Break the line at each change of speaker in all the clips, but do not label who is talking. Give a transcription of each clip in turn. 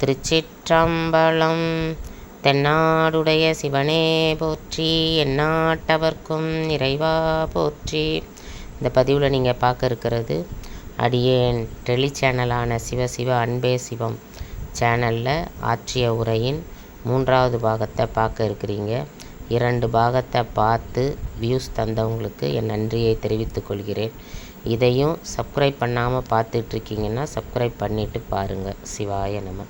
திருச்சிற்றம்பலம். தென்னாடுடைய சிவனே போற்றி எந்நாட்டவர்க்கும் இறைவா போற்றி. இந்த பதிவில் நீங்கள் பார்க்க இருக்கிறது அடியேன் டெலி சேனலான சிவ சிவ அன்பே சிவம் சேனலில் ஆற்றிய உரையின் மூன்றாவது பாகத்தை பார்க்க இருக்கிறீங்க. இரண்டு பாகத்தை பார்த்து வியூஸ் தந்தவங்களுக்கு என் நன்றியை தெரிவித்துக் கொள்கிறேன். இதையும் சப்ஸ்கிரைப் பண்ணாமல் பார்த்துட்ருக்கீங்கன்னா சப்ஸ்கிரைப் பண்ணிவிட்டு பாருங்கள் சிவாய நம.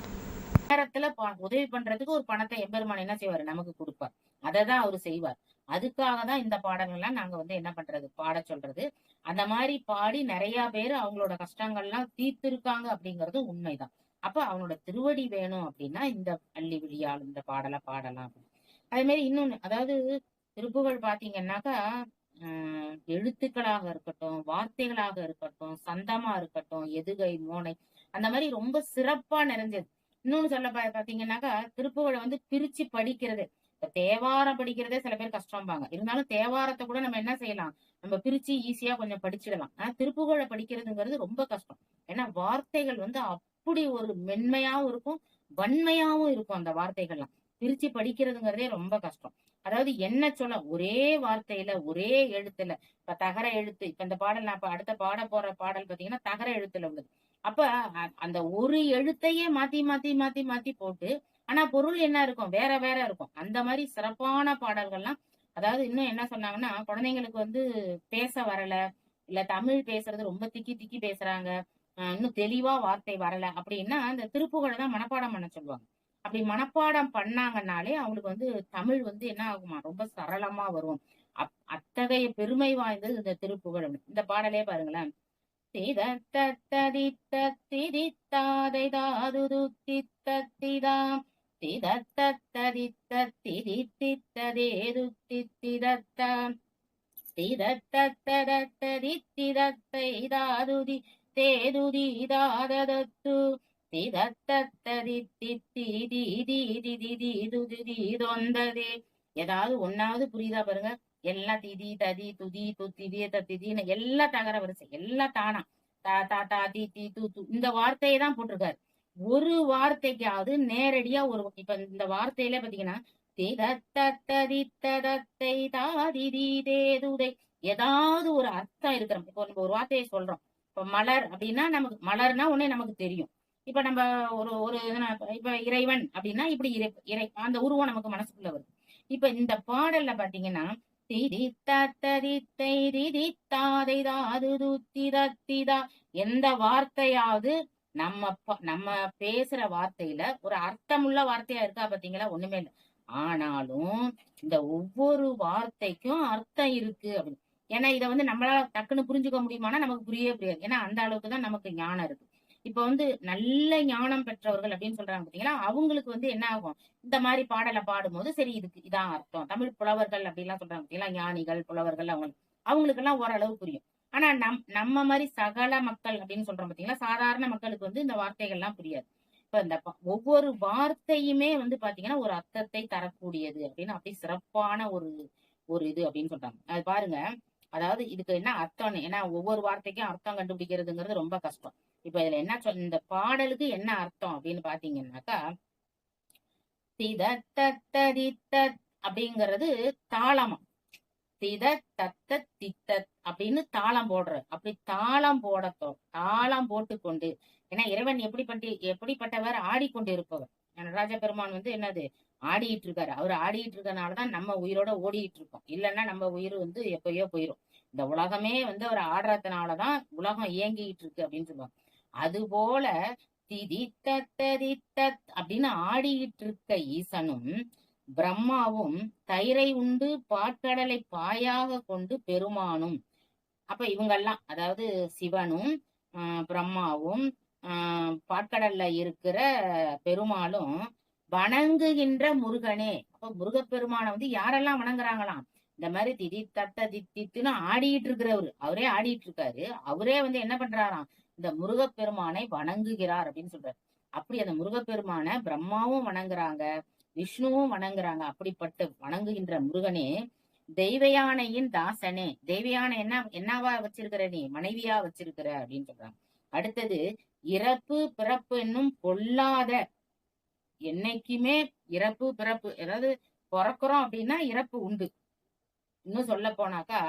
நேரத்துல உதவி பண்றதுக்கு ஒரு பணத்தை எம்பெருமான் என்ன செய்வாரு? நமக்கு கொடுப்பார். அததான் அவரு செய்வார். அதுக்காக தான் இந்த பாடல்கள்லாம் நாங்க வந்து என்ன பண்றது? பாட சொல்றது. அந்த மாதிரி பாடி நிறைய பேர் அவங்களோட கஷ்டங்கள்லாம் தீர்த்திருக்காங்க அப்படிங்கிறது உண்மைதான். அப்ப அவனோட திருவடி வேணும் அப்படின்னா இந்த அள்ளி விழியால் இந்த பாடலை பாடலாம் அதே மாதிரி இன்னொன்னு அதாவது திருப்புகழ் பாத்தீங்கன்னாக்கா ஆஹ் எழுத்துக்களாக இருக்கட்டும் வார்த்தைகளாக இருக்கட்டும் சந்தமா இருக்கட்டும் எதுகை மோனை அந்த மாதிரி ரொம்ப சிறப்பா நிறைஞ்சது. இன்னொன்னு சொல்ல பாத்தீங்கன்னாக்கா திருப்புகழை வந்து பிரிச்சு படிக்கிறது. தேவாரம் படிக்கிறதே சில பேர் கஷ்டம்பாங்க. இருந்தாலும் தேவாரத்தை கூட நம்ம என்ன செய்யலாம்? நம்ம பிரிச்சு ஈஸியா கொஞ்சம் படிச்சிடலாம். ஆனா திருப்புகழை படிக்கிறதுங்கிறது ரொம்ப கஷ்டம். ஏன்னா வார்த்தைகள் வந்து அப்படி ஒரு மென்மையாவும் இருக்கும் வன்மையாவும் இருக்கும் அந்த வார்த்தைகள்லாம். பிரிச்சு படிக்கிறதுங்கிறதே ரொம்ப கஷ்டம். அதாவது என்ன சொல்ல ஒரே வார்த்தையில ஒரே எழுத்துல இப்ப தகர எழுத்து இப்ப இந்த பாடல் நான் இப்ப அடுத்த பாட போற பாடல் பாத்தீங்கன்னா தகர எழுத்துல உள்ளது. அப்ப அந்த ஒரு எழுத்தையே மாத்தி மாத்தி மாத்தி மாத்தி போட்டு ஆனா பொருள் என்ன இருக்கும்? வேற வேற இருக்கும். அந்த மாதிரி சிறப்பான பாடல்கள்லாம் அதாவது இன்னும் என்ன சொன்னாங்கன்னா குழந்தைங்களுக்கு வந்து பேச வரல இல்ல தமிழ் பேசுறது ரொம்ப திக்கி திக்கி பேசுறாங்க அஹ் இன்னும் தெளிவா வார்த்தை வரல அப்படின்னா அந்த திருப்புகழை தான் மனப்பாடம் பண்ண சொல்லுவாங்க. அப்படி மனப்பாடம் பண்ணாங்கன்னாலே அவங்களுக்கு வந்து தமிழ் வந்து என்ன ஆகுமா? ரொம்ப சரளமா வரும். அப்- அத்தகைய பெருமை வாய்ந்தது இந்த திருப்புகழ் இந்த பாடலே பாருங்களேன். திதத்ததித்ததித்தாதை தாதுது தித்தத்திதாம் திதத்ததித்ததித்திதேது தித்திதத்தாம் திதத்ததத்ததித்திதத்தை தாதுதி தேதுதி தாததத்து திதத்ததித்திதிதிதிதிதிதிதொந்ததே ஏதாவது ஒன்னாவது புரியுதா பாருங்க எல்லாம் திதி ததி துதி துத்திதி தத்திதின்னு எல்லாம் தகர வரிசை எல்லாம் தானா. தா தா தா தி தி து து. இந்த வார்த்தையை தான் போட்டிருக்காரு. ஒரு வார்த்தைக்காவது நேரடியா ஒரு இப்ப இந்த வார்த்தையில பாத்தீங்கன்னா திதத்ததித்ததத்தை தாதிதி தேதுதை ஏதாவது ஒரு அர்த்தம் இருக்கிறோம். இப்போ நம்ம ஒரு வார்த்தையை சொல்றோம். இப்ப மலர் அப்படின்னா நமக்கு மலர்னா உடனே நமக்கு தெரியும். இப்ப நம்ம ஒரு ஒரு இப்ப இறைவன் அப்படின்னா இப்படி இறை இறை அந்த உருவம் நமக்கு மனசுக்குள்ள வருது. இப்ப இந்த பாடல்ல பாத்தீங்கன்னா திதித்ததித்தைதித்தாதைதாதுதுத்திதத்திதா எந்த வார்த்தையாவது நம்ம நம்ம பேசுற வார்த்தையில ஒரு அர்த்தமுள்ள வார்த்தையா இருக்கா பாத்தீங்களா? ஒண்ணுமே இல்லை. ஆனாலும் இந்த ஒவ்வொரு வார்த்தைக்கும் அர்த்தம் இருக்கு அப்படின்னு. ஏன்னா இதை வந்து நம்மளால டக்குன்னு புரிஞ்சுக்க முடியுமானா நமக்கு புரியவே புரியாது. ஏன்னா அந்த அளவுக்கு தான் நமக்கு ஞானம் இருக்கு. இப்ப வந்து நல்ல ஞானம் பெற்றவர்கள் அப்படின்னு சொல்றாங்க பாத்தீங்களா? அவங்களுக்கு வந்து என்ன ஆகும்? இந்த மாதிரி பாடலை பாடும்போது சரி இதுக்கு இதான் அர்த்தம். தமிழ் புலவர்கள் அப்படிலாம் சொல்றாங்க பாத்தீங்களா? ஞானிகள் புலவர்கள் அவங்க அவங்களுக்கு எல்லாம் ஓரளவு புரியும். ஆனா நம் நம்ம மாதிரி சகல மக்கள் அப்படின்னு சொல்றோம் பாத்தீங்களா? சாதாரண மக்களுக்கு வந்து இந்த வார்த்தைகள்லாம் புரியாது. இப்ப இந்த ஒவ்வொரு வார்த்தையுமே வந்து பாத்தீங்கன்னா ஒரு அர்த்தத்தை தரக்கூடியது அப்படின்னு அப்படி சிறப்பான ஒரு ஒரு இது அப்படின்னு சொல்றாங்க. அது பாருங்க. அதாவது இதுக்கு என்ன அர்த்தம்னு ஏன்னா ஒவ்வொரு வார்த்தைக்கும் அர்த்தம் கண்டுபிடிக்கிறதுங்கிறது ரொம்ப கஷ்டம். இப்ப இதுல என்ன சொல் இந்த பாடலுக்கு என்ன அர்த்தம் அப்படின்னு பாத்தீங்கன்னாக்கா திதத்ததித்த அப்படிங்கிறது தாளமா. தித தத்த தித்தத் அப்படின்னு தாளம் போடுற அப்படி தாளம் போடத்தோ தாளம் போட்டுக்கொண்டு ஏன்னா இறைவன் எப்படிப்பட்ட எப்படிப்பட்டவர் ஆடிக்கொண்டு இருப்பவர் நடராஜ பெருமான் வந்து என்னது ஆடிட்டு இருக்காரு. அவர் ஆடிட்டு இருக்கனாலதான் நம்ம உயிரோட ஓடிட்டு இருக்கோம். இல்லைன்னா நம்ம உயிர் வந்து எப்பயோ போயிரும். இந்த உலகமே வந்து அவர் ஆடுறதுனாலதான் உலகம் இயங்கிட்டு இருக்கு அப்படின்னு சொல்லுவாங்க. அது போல திதித்ததித்தத் அப்படின்னு ஆடிட்டு இருக்க ஈசனும் பிரம்மாவும் தயிரை உண்டு பாற்கடலை பாயாக கொண்டு பெருமானும். அப்ப இவங்கெல்லாம் அதாவது சிவனும் பிரம்மாவும் ஆஹ் பாற்கடல்ல இருக்கிற பெருமாளும் வணங்குகின்ற முருகனே. அப்ப முருகப்பெருமானை வந்து யாரெல்லாம் வணங்குறாங்களாம்? இந்த மாதிரி திதி தத்த தித்தின்னு ஆடிட்டு இருக்கிறவரு. அவரே ஆடிட்டு இருக்காரு. அவரே வந்து என்ன பண்றாராம்? இந்த முருகப்பெருமானை வணங்குகிறார் அப்படின்னு சொல்றாரு. அப்படி அந்த முருகப்பெருமான பிரம்மாவும் வணங்குறாங்க விஷ்ணுவும் வணங்குறாங்க. அப்படிப்பட்ட வணங்குகின்ற முருகனே தெய்வயானையின் தாசனே. தெய்வயானை என்ன என்னவா வச்சிருக்கிற நீ? மனைவியா வச்சிருக்கிற அப்படின்னு சொல்றாங்க. அடுத்தது இறப்பு பிறப்பு என்னும் பொல்லாத என்னைக்குமே இறப்பு பிறப்பு ஏதாவது பிறக்கிறோம் அப்படின்னா இறப்பு உண்டு. இன்னும் சொல்ல போனாக்கா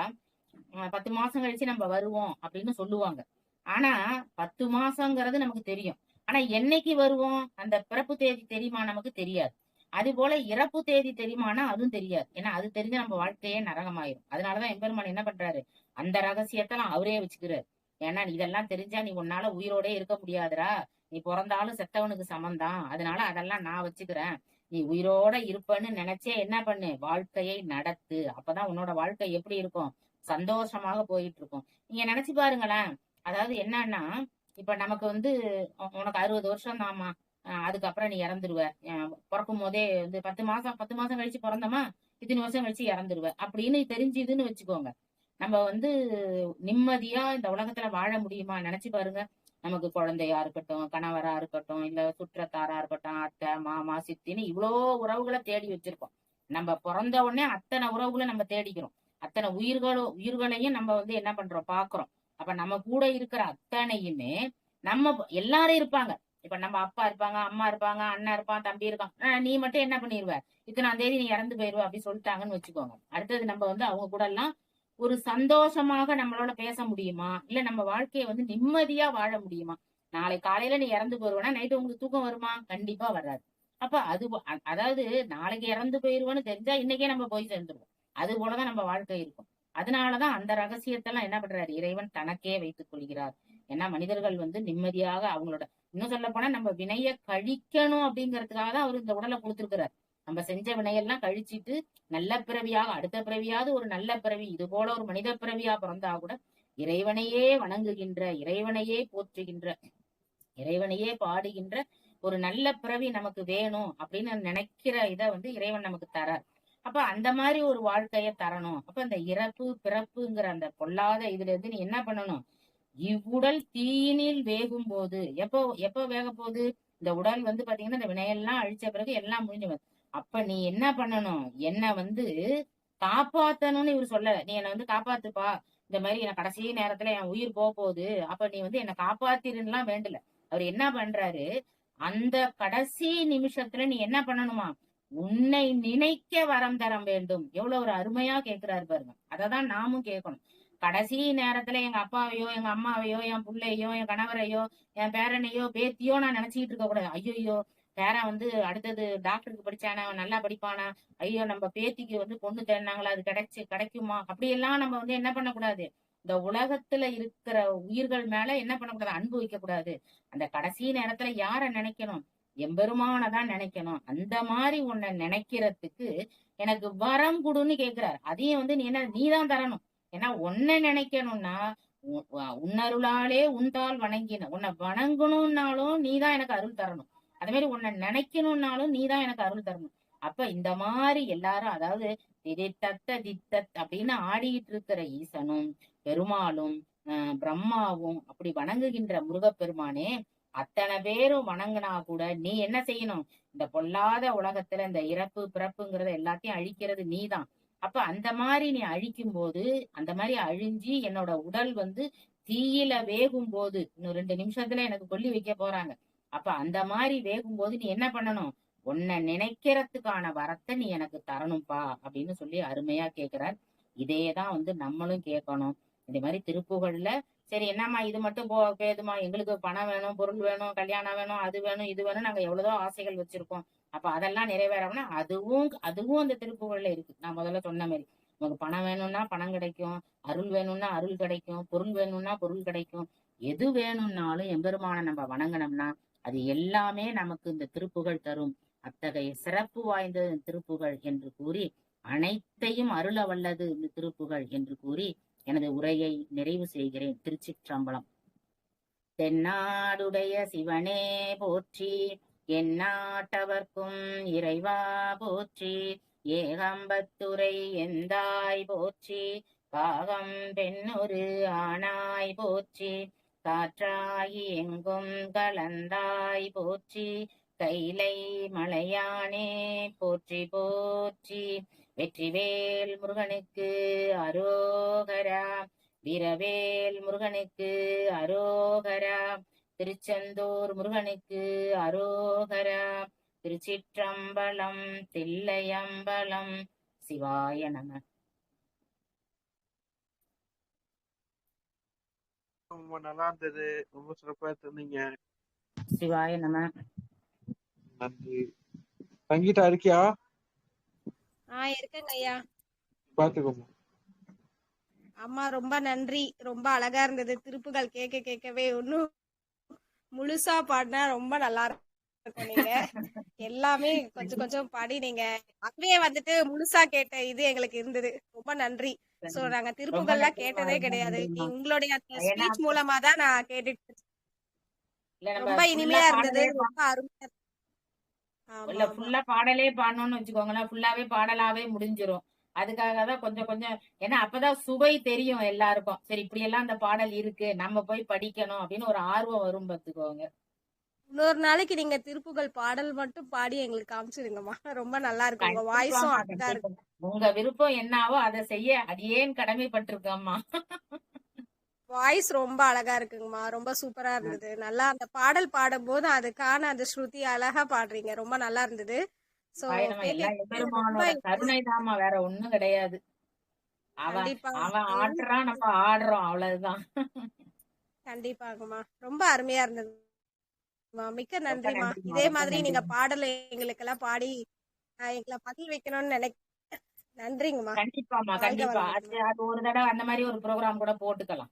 பத்து மாசம் கழிச்சு நம்ம வருவோம் அப்படின்னு சொல்லுவாங்க. ஆனா பத்து மாசங்கிறது நமக்கு தெரியும். ஆனா என்னைக்கு வருவோம்? அந்த பிறப்பு தேதி தெரியுமா? நமக்கு தெரியாது. அது போல இறப்பு தேதி தெரியுமானா அதுவும் தெரியாது. ஏன்னா அது தெரிஞ்சு நம்ம வாழ்க்கையே நரகமாயிரும். அதனாலதான் எம்பெருமான் என்ன பண்றாரு? அந்த ரகசியத்தெல்லாம் அவரே வச்சுக்கிறாரு. ஏன்னா இதெல்லாம் தெரிஞ்சா நீ உன்னால உயிரோடே இருக்க முடியாதுடா. நீ பிறந்தாலும் செத்தவனுக்கு சமந்தான் அதனால அதெல்லாம் நான் வச்சுக்கிறேன். நீ உயிரோட இருப்பன்னு நினைச்சே என்ன பண்ணு? வாழ்க்கையை நடத்து. அப்பதான் உன்னோட வாழ்க்கை எப்படி இருக்கும்? சந்தோஷமாக போயிட்டு இருக்கும். நீங்க நினைச்சு பாருங்களேன். அதாவது என்னன்னா இப்ப நமக்கு வந்து உனக்கு அறுபது வருஷம் தாமா அதுக்கப்புறம் நீ இறந்துருவ. அஹ் பிறக்கும் போதே வந்து பத்து மாசம் பத்து மாசம் கழிச்சு பிறந்தமா? இத்தனை வருஷம் கழிச்சு இறந்துருவ. அப்படின்னு தெரிஞ்சுதுன்னு வச்சுக்கோங்க. நம்ம வந்து நிம்மதியா இந்த உலகத்துல வாழ முடியுமா? நினைச்சு பாருங்க. நமக்கு குழந்தையா இருக்கட்டும் கணவரா இருக்கட்டும் இல்ல சுற்றத்தாரா இருக்கட்டும் அத்தை மாமா சித்தின்னு இவ்வளோ உறவுகளை தேடி வச்சிருக்கோம். நம்ம பிறந்த உடனே அத்தனை உறவுகளை நம்ம தேடிக்கிறோம். அத்தனை உயிர்களோ உயிர்களையும் நம்ம வந்து என்ன பண்றோம் பாக்குறோம். அப்ப நம்ம கூட இருக்கிற அத்தனையுமே நம்ம எல்லாரும் இருப்பாங்க. இப்ப நம்ம அப்பா இருப்பாங்க அம்மா இருப்பாங்க அண்ணன் இருப்பான் தம்பி இருக்கான். நீ மட்டும் என்ன பண்ணிருவ? இத்தனாம் தேதி நீ இறந்து போயிருவ அப்படி சொல்லிட்டாங்கன்னு வச்சுக்கோங்க. அடுத்தது நம்ம வந்து அவங்க கூட எல்லாம் ஒரு சந்தோஷமாக நம்மளோட பேச முடியுமா? இல்ல நம்ம வாழ்க்கையை வந்து நிம்மதியா வாழ முடியுமா? நாளை காலையில நீ இறந்து போயிருவனா? நைட்டு உங்களுக்கு தூக்கம் வருமா? கண்டிப்பா வராது. அப்ப அது அதாவது நாளைக்கு இறந்து போயிருவோன்னு தெரிஞ்சா இன்னைக்கே நம்ம போய் சேர்ந்துருவோம். அது போலதான் நம்ம வாழ்க்கை இருக்கும். அதனாலதான் அந்த ரகசியத்தெல்லாம் என்ன பண்றாரு? இறைவன் தனக்கே வைத்துக் கொள்கிறார். ஏன்னா மனிதர்கள் வந்து நிம்மதியாக அவங்களோட இன்னும் சொல்ல போனா நம்ம வினைய கழிக்கணும் அப்படிங்கறதுக்காக தான் அவர் இந்த உடலை கொடுத்திருக்கிறார். நம்ம செஞ்ச வினையெல்லாம் கழிச்சிட்டு நல்ல பிறவியாக அடுத்த பிறவியாவது ஒரு நல்ல பிறவி இது போல ஒரு மனித பிறவியா பிறந்தா கூட இறைவனையே வணங்குகின்ற இறைவனையே போற்றுகின்ற இறைவனையே பாடுகின்ற ஒரு நல்ல பிறவி நமக்கு வேணும் அப்படின்னு நினைக்கிற இதை வந்து இறைவன் நமக்கு தரார். அப்ப அந்த மாதிரி ஒரு வாழ்க்கைய தரணும். அப்ப அந்த இறப்பு பிறப்புங்கிற அந்த பொல்லாத இதுல இருந்து நீ என்ன பண்ணணும்? இவ்வுடல் தீயினில் வேகும் போது எப்போ எப்போ வேக போகுது இந்த உடல் வந்து பாத்தீங்கன்னா இந்த வினையெல்லாம் அழிச்ச பிறகு எல்லாம் முடிஞ்சு வந்து அப்ப நீ என்ன பண்ணணும்? என்ன வந்து காப்பாத்தணும்னு இவர் சொல்ல நீ என்ன வந்து காப்பாத்துப்பா. இந்த மாதிரி எனக்கு கடைசி நேரத்துல என் உயிர் போக போகுது. அப்ப நீ வந்து என்ன காப்பாத்திருன்னுலாம் வேண்டல. அவர் என்ன பண்றாரு? அந்த கடைசி நிமிஷத்துல நீ என்ன பண்ணணுமா? உன்னை நினைக்க வரம் தரம் வேண்டும். எவ்வளவு ஒரு அருமையா கேக்குறாரு பாருங்க. அததான் நாமும் கேட்கணும். கடைசி நேரத்துல எங்க அப்பாவையோ எங்க அம்மாவையோ என் புள்ளையோ என் கணவரையோ என் பேரனையோ பேத்தியோ நான் நினைச்சிட்டு இருக்க கூடாது. ஐயோ பேரா வந்து அடுத்தது டாக்டருக்கு படிச்சானா நல்லா படிப்பானா ஐயோ நம்ம பேத்திக்கு வந்து பொண்ணு தேடினாங்களா அது கிடைச்சு கிடைக்குமா? அப்படியெல்லாம் நம்ம வந்து என்ன பண்ணக்கூடாது? இந்த உலகத்துல இருக்கிற உயிர்கள் மேல என்ன பண்ணக்கூடாது? அன்பு வைக்க கூடாது அந்த கடைசி நேரத்துல யார நினைக்கணும்? எம்பெருமான தான் நினைக்கணும். அந்த மாதிரி உன்னை நினைக்கிறதுக்கு எனக்கு வரம் கொடுன்னு கேக்குறாரு. அதையும் வந்து நீ என்ன நீதான் தரணும். ஏன்னா உன்னை நினைக்கணும்னா உன்னருளாலே உன்தால் வணங்கின உன்னை வணங்கணும்னாலும் நீதான் எனக்கு அருள் தரணும். அதே மாதிரி உன்னை நினைக்கணும்னாலும் நீதான் எனக்கு அருள் தரணும். அப்ப இந்த மாதிரி எல்லாரும் அதாவது திதித்தத்த தித்தத் அப்படின்னு ஆடிக்கிட்டு இருக்கிற ஈசனும் பெருமாளும் அஹ் பிரம்மாவும் அப்படி வணங்குகின்ற முருகப்பெருமானே அத்தனை பேரும் வணங்குனா கூட நீ என்ன செய்யணும்? இந்த பொல்லாத உலகத்துல இந்த இறப்பு பிறப்புங்கிறத எல்லாத்தையும் அழிக்கிறது நீதான். அப்ப அந்த மாதிரி நீ அழிக்கும் போது அந்த மாதிரி அழிஞ்சு என்னோட உடல் வந்து தீயில வேகும் போது இன்னும் ரெண்டு நிமிஷத்துல எனக்கு கொல்லி வைக்க போறாங்க. அப்ப அந்த மாதிரி வேகும் போது நீ என்ன பண்ணணும்? உன்னை நினைக்கிறதுக்கான வரத்தை நீ எனக்கு தரணும்பா அப்படின்னு சொல்லி அருமையா கேக்குறார். இதேதான் வந்து நம்மளும் கேட்கணும். இந்த மாதிரி திருப்புகள்ல சரி என்னம்மா இது மட்டும் போ பேதுமா எங்களுக்கு பணம் வேணும் பொருள் வேணும் கல்யாணம் வேணும் அது வேணும் இது வேணும் நாங்க எவ்வளவோ ஆசைகள் வச்சிருக்கோம். அப்ப அதெல்லாம் நிறைவேறோம்னா அதுவும் அதுவும் அந்த திருப்புகள்ல இருக்கு. நான் முதல்ல சொன்ன மாதிரி. நமக்கு பணம் வேணும்னா பணம் கிடைக்கும் அருள் வேணும்னா அருள் கிடைக்கும் பொருள் வேணும்னா பொருள் கிடைக்கும். எது வேணும்னாலும் எம்பெருமான நம்ம வணங்கினோம்னா அது எல்லாமே நமக்கு இந்த திருப்புகழ் தரும். அத்தகைய சிறப்பு வாய்ந்த திருப்புகழ் என்று கூறி அனைத்தையும் அருள வல்லது இந்த திருப்புகழ் என்று கூறி எனது உரையை நிறைவு செய்கிறேன். திருச்சிற்றம்பலம். தென்னாடுடைய சிவனே போற்றி எந்நாட்டவர்க்கும் இறைவா போற்றி ஏகாம்பத்துரை எந்தாய் போற்றி பாகம் பெண்ணொரு ஆனாய் போற்றி காற்றாகி எங்கும் கலந்தாய் போற்றி கைலை மலையானே போற்றி போற்றி. வெற்றிவேல் முருகனுக்கு அரோகரா வீரவேல் முருகனுக்கு அரோகரா திருச்செந்தூர் முருகனுக்கு அரோகரா. திருச்சிற்றம்பலம் தில்லையம்பலம் சிவாய நம.
ரொம்ப நல்லா இருந்தது ரொம்ப சிறப்பா இருந்தீங்க.
சிவாய நம.
நன்றி. சங்கீதா இருக்கியா?
ஆ இருக்கேங்க ஐயா.
பாத்துக்கோமா
அம்மா ரொம்ப நன்றி. ரொம்ப அழகா இருந்தது. திருப்புகள் கேட்க கேட்கவே இன்னும் முழுசா பாடினா ரொம்ப நல்லா இருக்கும் நீங்க. எல்லாமே கொஞ்சம் கொஞ்சம் பாடி நீங்க அதுவே வந்துட்டு முழுசா கேட்ட இது எங்களுக்கு இருந்தது. ரொம்ப நன்றி. சோ நாங்க திருப்புகள்லாம்
நன்றிம்மா,
கேட்டதே கிடையாது. உங்களுடைய ஸ்பீச் மூலமா தான் நான் கேட்டுட்டு ரொம்ப இனிமையா இருந்தது. ரொம்ப அருமையா
இல்ல ஃபுல்லா பாடலே பாடணும்னு வச்சுக்கோங்களேன். ஃபுல்லாவே பாடலாவே முடிஞ்சிரும். அதுக்காக தான் கொஞ்சம் கொஞ்சம் ஏன்னா அப்பதான் சுவை தெரியும் எல்லாருக்கும். சரி இப்படி எல்லாம் அந்த பாடல் இருக்கு. நம்ம போய் படிக்கணும் அப்படின்னு ஒரு ஆர்வம் வரும் பார்த்துக்கோங்க.
இன்னொரு நாளைக்கு நீங்க திருப்புகள் பாடல் மட்டும் பாடி எங்களுக்கு காமிச்சிருங்கம்மா. ரொம்ப நல்லா இருக்கு உங்க வாய்ஸும் அழகா இருக்கு
கண்டிப்பா. உங்க விருப்பம் என்னவோ அதை செய்ய அடியேன் கடமைப்பட்டிருக்கேம்மா?
வாய்ஸ் ரொம்ப அழகா இருக்குங்கம்மா. ரொம்ப சூப்பரா இருந்தது. நல்லா அந்த பாடல் பாடும்போது அதுக்கான அந்த ஸ்ருதி அழகா பாடுறீங்க. ரொம்ப நல்லா இருந்தது. சோ
ஆயிரமா எல்லாம்
ரொம்ப
எம்பெருமானோட கருணை தாமா வேற ஒண்ணும் கிடையாது. அவன்
கண்டிப்பா.
அவன் ஆடுறான் நம்ம ஆடுறோம். அவ்வளவுதான்.
கண்டிப்பாங்கம்மா. ரொம்ப அருமையா இருந்தது. மிக்க நன்றிம்மா, இதே மாதிரி நீங்க. பாடல் எங்களுக்கு எல்லாம் பாடி ஆஹ் எங்களை பதில் வைக்கணும்னு நினைக்க நன்றிங்கம்மா.
கண்டிப்பாமா கண்டிப்பா. அது ஒரு தடவை அந்த மாதிரி ஒரு ப்ரோக்ராம் கூட போட்டுக்கலாம்.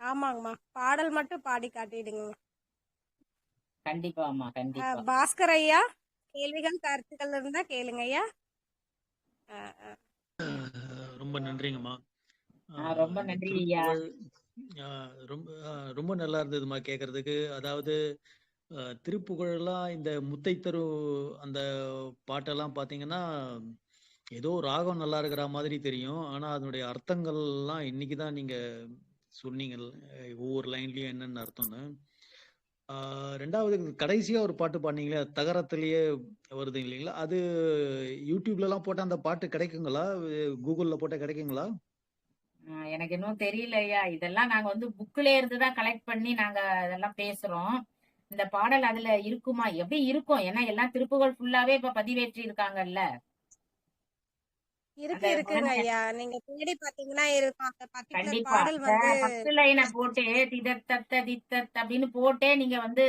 ஆமாங்கம்மா. பாடல் மட்டும் பாடி காட்டிடுங்க
கண்டிப்பாமா கண்டிப்பா.
பாஸ்கர் ஐயா கேள்விகள் கருத்துக்கள் இருந்தா கேளுங்க ஐயா.
ரொம்ப நன்றிங்கம்மா.
ரொம்ப நன்றி ஐயா.
ரொம்ப ரொம்ப நல்லா இருந்ததுமா கேட்கறதுக்கு அதாவது திருப்புகழெல்லாம் இந்த முத்தைத்தரு அந்த பாட்டெல்லாம் பாத்தீங்கன்னா ஏதோ ராகம் நல்லா இருக்கிற மாதிரி தெரியும். ஆனா அதனுடைய அர்த்தங்கள்லாம் இன்னைக்கு தான் நீங்க சொன்னீங்க ஒவ்வொரு லைன்லயும் என்னென்ன அர்த்தம்னு. ரெண்டாவது கடைசியா ஒரு பாட்டு பாடினீங்களே தகரத்திலேயே வருது இல்லைங்களா? அது யூடியூப்ல எல்லாம் போட்டா அந்த பாட்டு கிடைக்குங்களா? கூகுள்ல போட்டா கிடைக்குங்களா?
எனக்கு இன்னும் தெரியல ஐயா இதெல்லாம் நாங்க வந்து புக்ல இருந்து தான் கலெக்ட் பண்ணி நாங்க இதெல்லாம் பேசுறோம். இந்த பாடல் அதுல இருக்குமா? எப்படி இருக்கும்? ஏன்னா எல்லாம் திருப்புகள் ஃபுல்லாவே இப்ப பதிவேற்றி இருக்காங்கல்ல
இருக்கு இருக்குங்க ஐயா. நீங்க தேடி பாத்தீங்கன்னா இருக்கும்.
போட்டு திதத்தத்த தித்தத் அப்படின்னு போட்டே நீங்க வந்து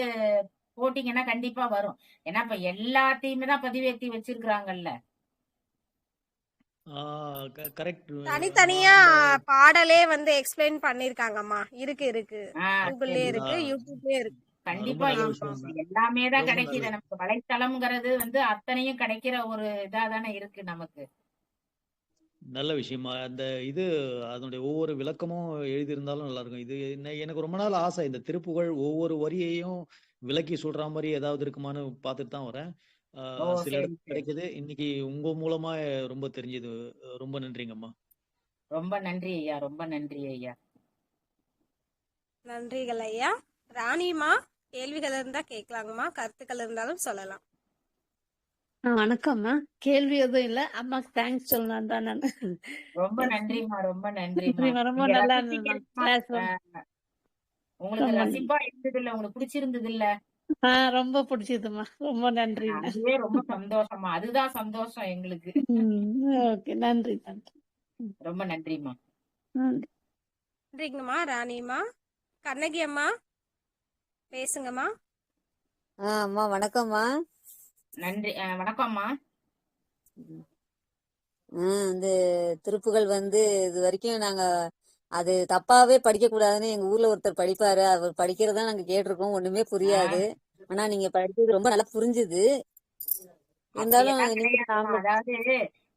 போட்டீங்கன்னா கண்டிப்பா வரும். ஏன்னா இப்ப எல்லாத்தையுமே தான் பதிவேற்றி வச்சிருக்காங்கல்ல
கரெக்ட்
தனித்தனியா பாடலே வந்து எக்ஸ்பிளைன் பண்ணிருக்காங்கம்மா இருக்கு இருக்கு கூகுள்லயே. இருக்கு. யூடியூப்லயே இருக்கு
கண்டிப்பா. எல்லாமே தான் கிடைக்குது. நமக்கு வலைத்தளம்ங்கிறது வந்து அத்தனையும் கிடைக்கிற ஒரு இதா தானே இருக்கு நமக்கு
நல்ல விஷயமா அந்த இது அதனுடைய ஒவ்வொரு விளக்கமும் எழுதியிருந்தாலும் நல்லா இருக்கும் இது என்ன- எனக்கு ரொம்ப நாள் ஆசை இந்த திருப்புகழ் ஒவ்வொரு வரியையும் விளக்கி சொல்ற மாதிரி ஏதாவது இருக்குமான்னு பார்த்துட்டு தான் வரேன் ஆஹ்
ஓ,
சில
சரி.
கிடைக்குது இன்னைக்கு உங்க மூலமா ரொம்ப தெரிஞ்சது. ரொம்ப நன்றிங்கம்மா.
ரொம்ப நன்றி ஐயா ரொம்ப நன்றி ஐயா.
நன்றிகள் ஐயா. ராணிமா கேள்விகள் இருந்தா கேட்கலாங்கம்மா கருத்துக்கள் இருந்தாலும் சொல்லலாம்.
ஆ, வணக்கம்மா கேள்வி எதுவும் இல்ல. அம்மாக்கு தேங்க்ஸ் சொல்லலாம் தான் நான்.
ரொம்ப நன்றிம்மா ரொம்ப நன்றிம்மா.
நன்றிம்மா, ரொம்ப
நீங்க
நல்லா
ரசிச்சீங்க ஆஹ், உங்களுக்கு
ரொம்ப
ரசிப்பா இருந்தது இல்ல உங்களுக்கு பிடிச்சிருந்தது இல்ல
ஆ ரொம்ப பிடிச்சதும்மா. ரொம்ப நன்றி
அதுவே ரொம்ப சந்தோஷமா அதுதான் சந்தோஷம் எங்களுக்கு.
ஓகே. நன்றி நன்றி.
ரொம்ப நன்றிம்மா.
நன்றி.
நன்றிங்கம்மா ராணிமா கண்ணகி அம்மா பேசுங்கம்மா.
ஆ அம்மா வணக்கம்மா.
நன்றி. ஆஹ், வணக்கம்மா.
இந்த திருப்புகள் வந்து இது வரைக்கும் நாங்க அது தப்பாவே படிக்க கூடாதுன்னு எங்க ஊர்ல ஒருத்தர் படிப்பாரு. அவர் படிக்கிறதா நாங்க கேட்டிருக்கோம். ஒண்ணுமே புரியாது. ஆனா நீங்க படிச்சது ரொம்ப நல்லா புரிஞ்சுது. இருந்தாலும்
அதாவது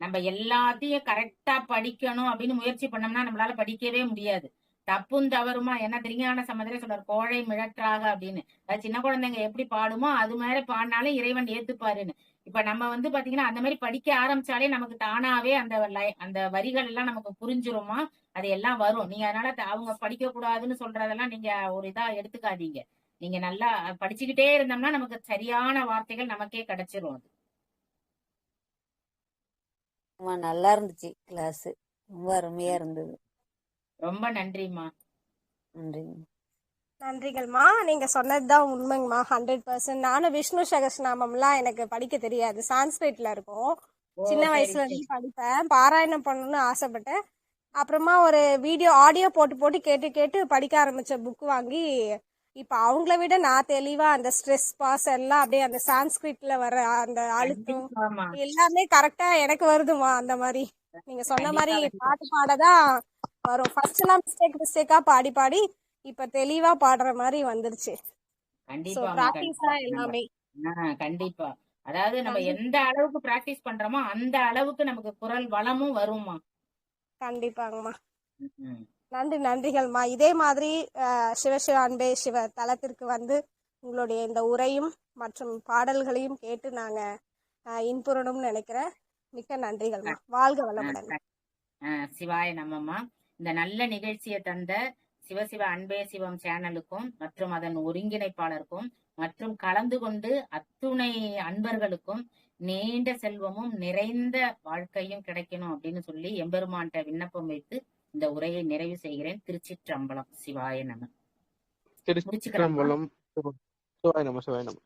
நம்ம எல்லாத்தையும் கரெக்டா படிக்கணும் அப்படின்னு முயற்சி பண்ணோம்னா நம்மளால படிக்கவே முடியாது. தப்பும் தவறுமா என்ன திருஞான சம்மதரே சொல்றாரு கோழை மிழற்றாக அப்படின்னு. அது சின்ன குழந்தைங்க எப்படி பாடுமோ அது மாதிரி பாடினாலும் இறைவன் ஏத்துப்பாருன்னு. இப்ப நம்ம வந்து பாத்தீங்கன்னா அந்த மாதிரி படிக்க ஆரம்பிச்சாலே நமக்கு தானாவே அந்த அந்த வரிகள் எல்லாம் நமக்கு புரிஞ்சிருமா? அது எல்லாம் வரும். நீங்க அதனால அவங்க படிக்க கூடாதுன்னு சொல்றதெல்லாம் நீங்க ஒரு இதா எடுத்துக்காதீங்க. நீங்க நல்லா படிச்சுக்கிட்டே இருந்தோம்னா நமக்கு சரியான வார்த்தைகள் நமக்கே கிடைச்சிரும் அது.
ஆமா, நல்லா இருந்துச்சு கிளாஸ் ரொம்ப அருமையா இருந்தது.
ரொம்ப நன்றிம்மா.
நன்றிங்க
நன்றிகள்மா. நீங்க சொன்னதுதான் உண்மைங்கம்மா ஹண்ட்ரட் பர்சன்ட் நானும் விஷ்ணு சகஸ்நாமம்லாம் எனக்கு படிக்க தெரியாது. சான்ஸ்கிரிட்ல இருக்கும். சின்ன வயசுல இருந்து படிப்பேன். பாராயணம் பண்ணணும்னு ஆசைப்பட்டேன். அப்புறமா ஒரு வீடியோ ஆடியோ போட்டு போட்டு கேட்டு கேட்டு படிக்க ஆரம்பிச்ச புக் வாங்கி இப்ப அவங்கள விட நான் தெளிவா அந்த ஸ்ட்ரெஸ் பாஸ் எல்லாம் அப்படியே அந்த சான்ஸ்கிரிட்ல வர அந்த அழுத்தம் எல்லாமே கரெக்டா எனக்கு வருதுமா அந்த மாதிரி. நீங்க சொன்ன மாதிரி பாட்டு பாடதான் வரும். ஃபர்ஸ்ட் எல்லாம் மிஸ்டேக் மிஸ்டேக்கா பாடி பாடி இப்ப தெளிவா பாடுற மாதிரி வந்துருச்சு.
கண்டிப்பா
எல்லாமே.
கண்டிப்பா. அதாவது நம்ம எந்த அளவுக்கு பிராக்டிஸ் பண்றோமோ அந்த அளவுக்கு நமக்கு குரல் வளமும் வரும்மா.
கண்டிப்பாங்கம்மா. நன்றி நன்றிகள்மா. இதே மாதிரி சிவசிவ அன்பே சிவ தலத்திற்கு வந்து உங்களுடைய இந்த உரையும் மற்றும் பாடல்களையும் கேட்டு நாங்க இன்புறணும்னு நினைக்கிறேன். மிக்க நன்றிகள்மா. வாழ்க வளமுடன்.
சிவாய நம்மம்மா இந்த நல்ல நிகழ்ச்சியை தந்த சிவசிவ அன்பே சிவம் சேனலுக்கும் மற்றும் அதன் ஒருங்கிணைப்பாளருக்கும் மற்றும் கலந்து கொண்டு அத்துணை அன்பர்களுக்கும் நீண்ட செல்வமும் நிறைந்த வாழ்க்கையும் கிடைக்கணும் அப்படின்னு சொல்லி எம்பெருமான்கிட்ட விண்ணப்பம் வைத்து இந்த உரையை நிறைவு செய்கிறேன். திருச்சிற்றம்பலம். சிவாய நம.
திருச்சிற்றம்பலம். சிவாய நம சிவாய நம.